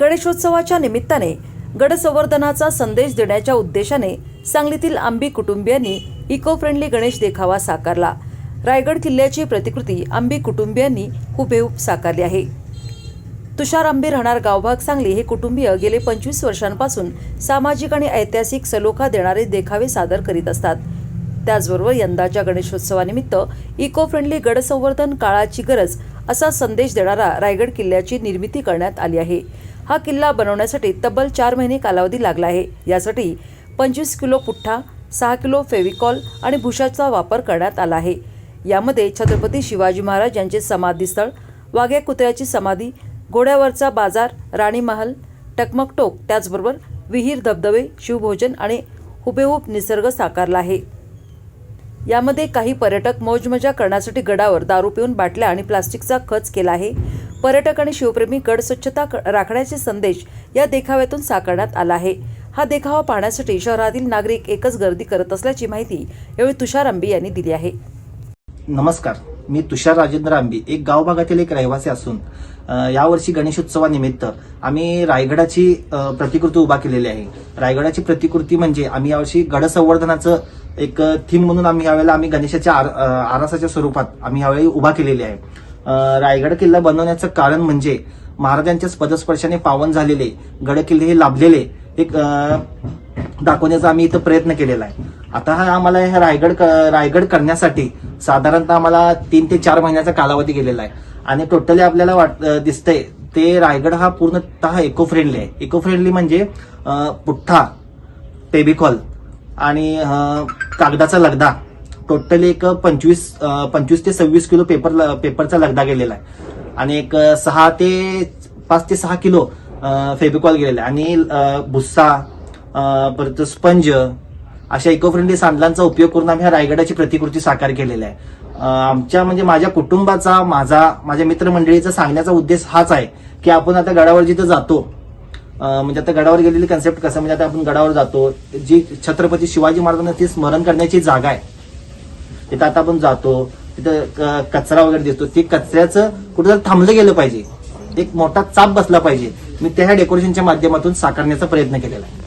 गणेशोत्सवाच्या निमित्ताने गडसंवर्धनाचा संदेश देण्याच्या उद्देशाने सांगलीतील आंबी कुटुंबियांनी इको फ्रेंडली गणेश देखावा साकारला. रायगड किल्ल्याची प्रतिकृती आंबी कुटुंबियांनी हुबेहूब साकारली आहे. तुषार आंबे राहणार गावभाग सांगली हे कुटुंबीय गेले पंचवीस वर्षांपासून सामाजिक आणि ऐतिहासिक सलोखा देणारे देखावे सादर करीत असतात. त्याचबरोबर यंदाच्या गणेशोत्सवानिमित्त इको फ्रेंडली गडसंवर्धन काळाची गरज असा संदेश देणारा रायगड किल्ल्याची निर्मिती करण्यात आली आहे. हा किल्ला बनवण्यासाठी तब्बल चार महिने कालावधी लागला आहे. यासाठी पंचवीस किलो पुठ्ठा सहा किलो फेविकॉल आणि भुशाचा वापर करण्यात आला आहे. यामध्ये छत्रपती शिवाजी महाराज यांचे समाधीस्थळ वाघ्या कुत्र्याची समाधी घोड्यावरचा बाजार राणी महल टकमकटोक त्याचबरोबर विहीर धबधबे शिवभोजन आणि हुबेहूब निसर्ग साकारला आहे. यामध्ये काही पर्यटक मौजमजा करण्यासाठी गडावर दारू पिऊन बाटल्या आणि प्लास्टिकचा खच केला आहे. पर्यटक आणि शिवप्रेमी गड स्वच्छता राखण्याचे संदेश या देखाव्यातून साकारण्यात आला आहे. हा देखावा पाहण्यासाठी शहरातील नागरिक एकच गर्दी करत असल्याची माहिती यावेळी तुषार आंबे यांनी दिली आहे. नमस्कार. मी तुषार राजेंद्र आंबी एक गाव भागातील एक रहिवासी असून यावर्षी गणेशोत्सवानिमित्त आम्ही रायगडाची प्रतिकृती उभा केलेली आहे. रायगडाची प्रतिकृती म्हणजे आम्ही यावर्षी गड संवर्धनाचं एक थीम म्हणून आम्ही यावेळेला आम्ही गणेशाच्या आर- आरासाच्या स्वरूपात आम्ही यावेळी उभा केलेली आहे. रायगड किल्ला बनवण्याचं कारण म्हणजे महाराजांच्या पदस्पर्शाने पावन झालेले गड किल्ले हे लाभलेले एक दाखवण्याचा आम्ही इथं प्रयत्न केलेला आहे. आता हा आम्हाला हे रायगड क- रायगड करण्यासाठी साधारणतः आम्हाला तीन ते चार महिन्याचा कालावधी गेलेला आहे. आणि टोटली आपल्याला वाट दिसतंय ते रायगड हा पूर्णतः इको फ्रेंडली आहे. इको फ्रेंडली म्हणजे पुठ्ठा टेबिकॉल आणि कागदाचा लगदा. टोटली एक पंचवीस पंचवीस ते सव्वीस किलो पेपर पेपरचा लगदा गेलेला आहे. आणि एक सहा ते पाच ते सहा किलो फेबिकॉल गेलेला आहे. आणि भुस्सा परत स्पंज अशा इको फ्रेंडली सांडलांचा उपयोग करून आम्ही ह्या रायगडाची प्रतिकृती साकार केलेली आहे. आमच्या म्हणजे माझ्या कुटुंबाचा माझा माझ्या मित्रमंडळीचा सांगण्याचा उद्देश हाच आहे की आपण आता गडावर जिथं जातो म्हणजे आता गडावर गेलेली कन्सेप्ट कसं म्हणजे आता आपण गडावर जातो जी छत्रपती शिवाजी महाराजांना ती स्मरण करण्याची जागा आहे. तिथं आता आपण जातो तिथं क- कचरा वगैरे दिसतो. ते कचऱ्याचं कुठेतरी थांबलं गेलं पाहिजे. एक मोठा चाप बसला पाहिजे. मी त्या डेकोरेशनच्या माध्यमातून साकारण्याचा प्रयत्न केलेला आहे.